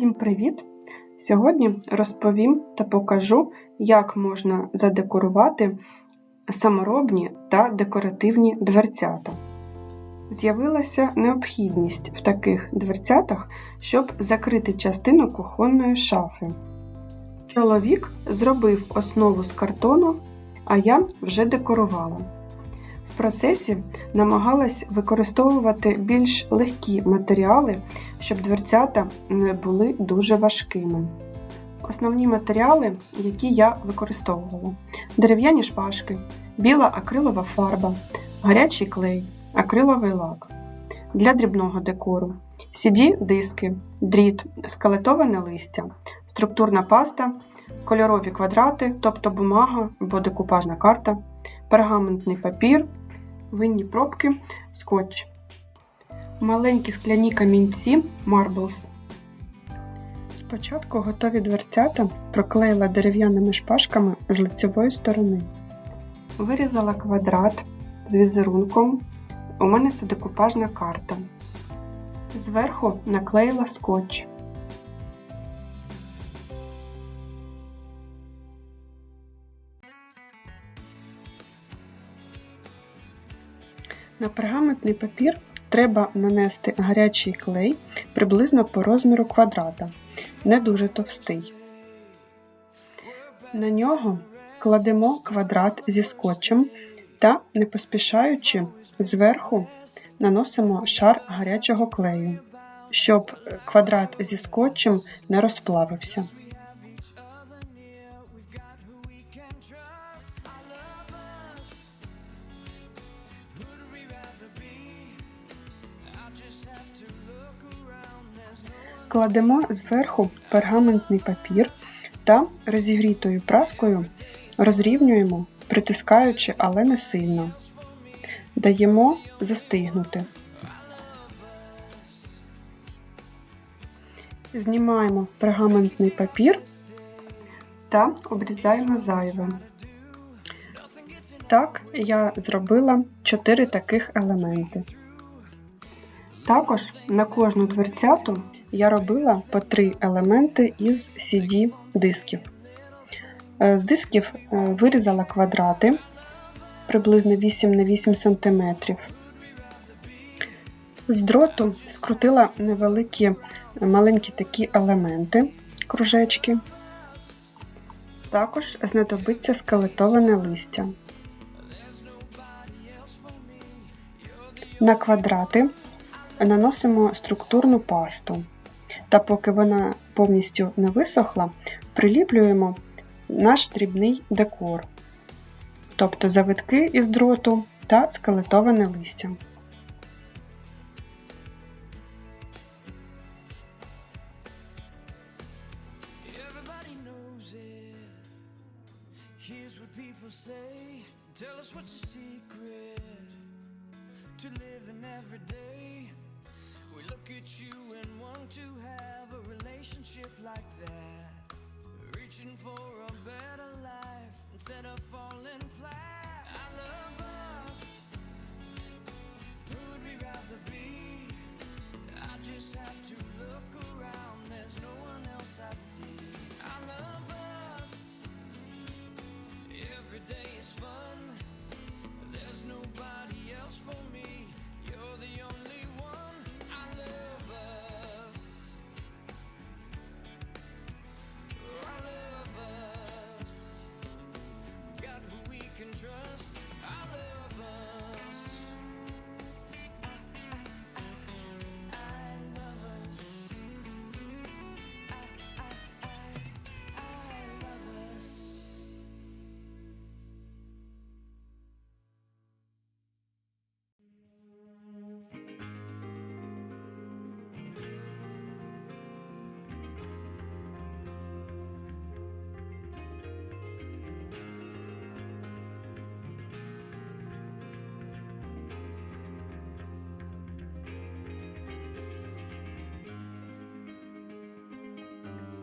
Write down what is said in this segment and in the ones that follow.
Всім привіт! Сьогодні розповім та покажу, як можна задекорувати саморобні та декоративні дверцята. З'явилася необхідність в таких дверцятах, щоб закрити частину кухонної шафи. Чоловік зробив основу з картону, а я вже декорувала. Процесі намагалась використовувати більш легкі матеріали, щоб дверцята не були дуже важкими. Основні матеріали, які я використовувала: дерев'яні шпажки, біла акрилова фарба, гарячий клей, акриловий лак. Для дрібного декору, CD-диски, дріт, скелетоване листя, структурна паста, кольорові квадрати, тобто бумага або декупажна карта, пергаментний папір, винні пробки, скотч, маленькі скляні камінці Marbles. Спочатку готові дверцята проклеїла дерев'яними шпажками з лицевої сторони. Вирізала квадрат з візерунком. У мене це декупажна карта. Зверху наклеїла скотч. На пергаментний папір треба нанести гарячий клей приблизно по розміру квадрата, не дуже товстий. На нього кладемо квадрат зі скотчем та, не поспішаючи, зверху наносимо шар гарячого клею, щоб квадрат зі скотчем не розплавився. Кладемо зверху пергаментний папір та розігрітою праскою розрівнюємо, притискаючи, але не сильно. Даємо застигнути. Знімаємо пергаментний папір та обрізаємо зайве. Так, я зробила 4 таких елементи. Також на кожну дверцяту я робила по 3 елементи із CD-дисків. З дисків е, вирізала квадрати приблизно 8 на 8 см. З дроту скрутила невеликі маленькі такі елементи, кружечки. Також знадобиться скелетоване листя. На квадрати наносимо структурну пасту, та поки вона повністю не висохла, приліплюємо наш дрібний декор, тобто завитки із дроту та скелетоване листя. Tell us what's your secret to living every day. We look at you and want to have a relationship like that. Reaching for a better life instead of falling flat. I love us. Who would we rather be? I just have to look around. There's no one else I see. I love us. Every day is fun. There's nobody else for me. You're the only one.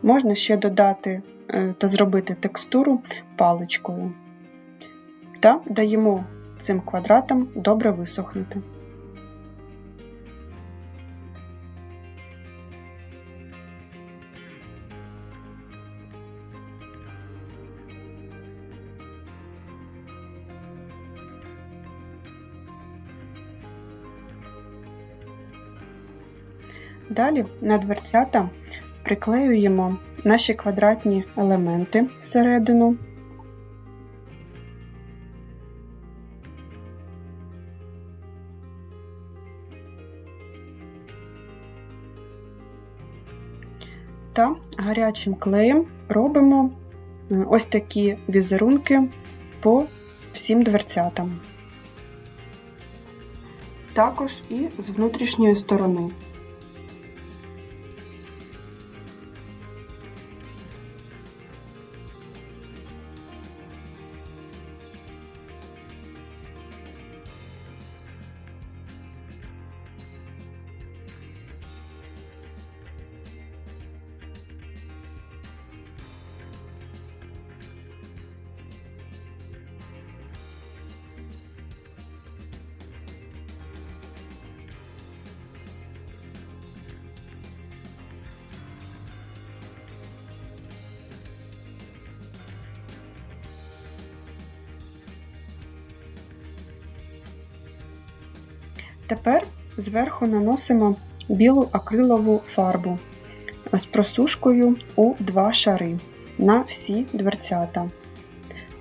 Можна ще додати е, та зробити текстуру паличкою та даємо цим квадратам добре висохнути. Далі на дверцята приклеюємо наші квадратні елементи всередину. Та гарячим клеєм робимо е, ось такі візерунки по всім дверцятам. Також і з внутрішньої сторони. Тепер зверху наносимо білу акрилову фарбу з просушкою у два шари на всі дверцята.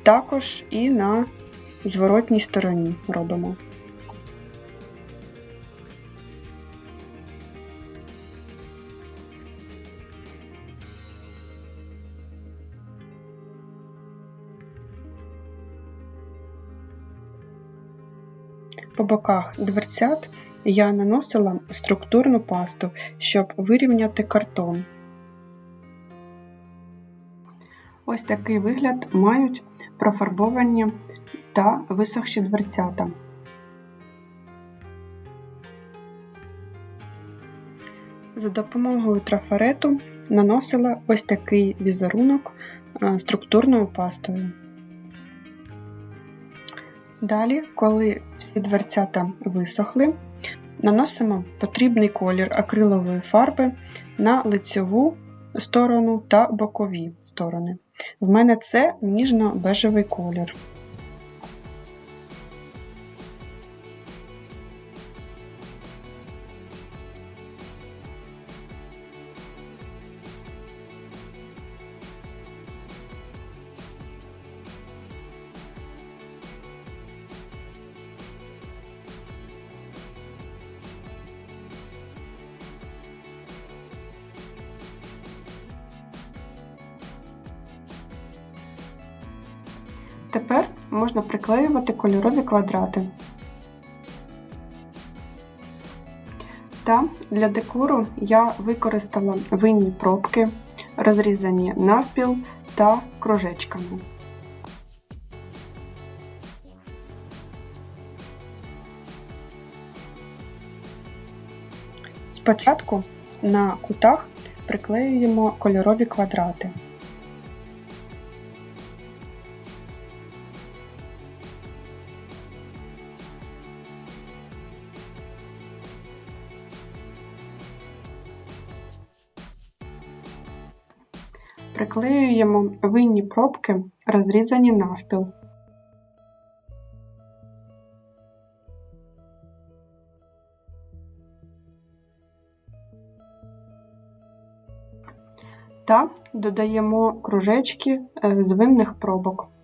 Також і на зворотній стороні робимо. По боках дверцят я наносила структурну пасту, щоб вирівняти картон. Ось такий вигляд мають профарбовані та висохші дверцята. За допомогою трафарету наносила ось такий візерунок е, структурною пастою. Далі, коли всі дверцята висохли, наносимо потрібний колір акрилової фарби на лицьову сторону та бокові сторони. В мене це ніжно-бежевий колір. Можна приклеювати кольорові квадрати. Та для декору я використала винні пробки, розрізані навпіл та кружечками. Спочатку на кутах приклеюємо кольорові квадрати. Приклеюємо винні пробки, розрізані навпіл. Та додаємо кружечки е, з винних пробок.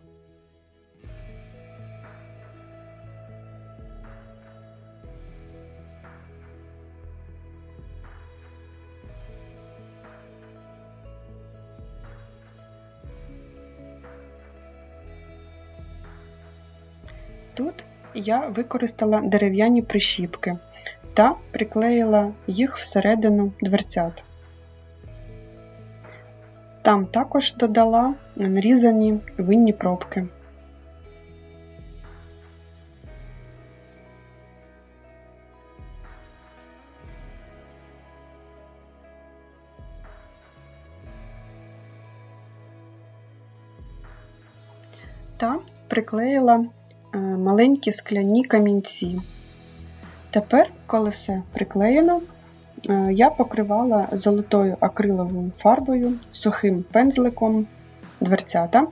Тут я використала дерев'яні прищіпки та приклеїла їх всередину дверцят. Там також додала нарізані винні пробки. Та приклеїла маленькі скляні камінці. Тепер, коли все приклеєно, е, я покривала золотою акриловою фарбою, сухим пензликом дверцята.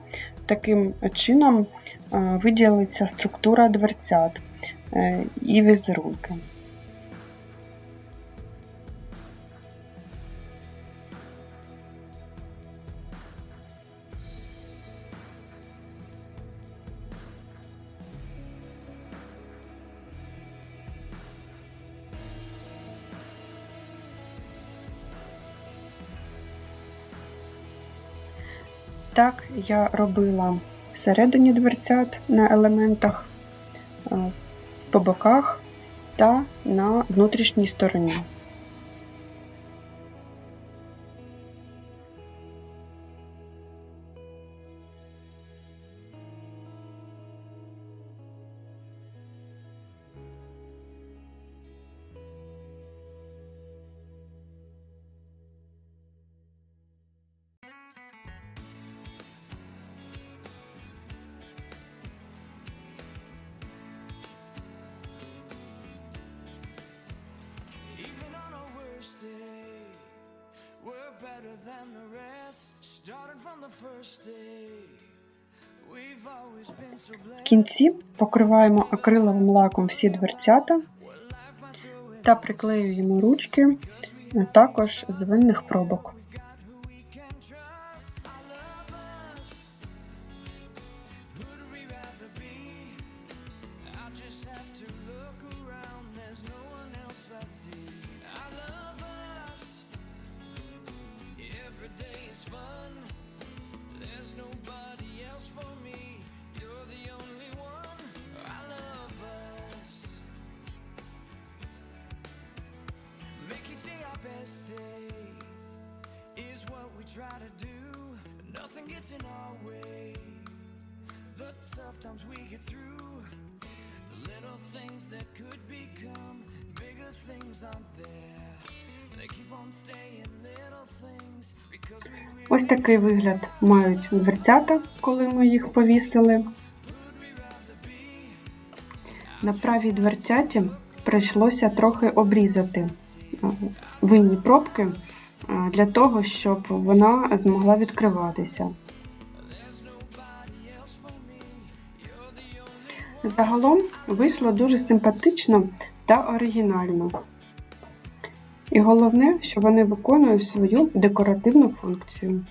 Таким чином е, виділиться структура дверцят е, і візерунки. Так я робила всередині дверцят на елементах, е, по боках та на внутрішній стороні. Better than the rest. Starting from the first day, В кінці покриваємо акриловим лаком всі дверцята та приклеюємо ручки також з винних пробок. Ось такий вигляд мають дверцята, коли ми їх повісили. На правій дверцяті прийшлося трохи обрізати е, винні пробки е, для того, щоб вона змогла відкриватися. Загалом вийшло дуже симпатично та оригінально. І головне, що вони виконують свою декоративну функцію.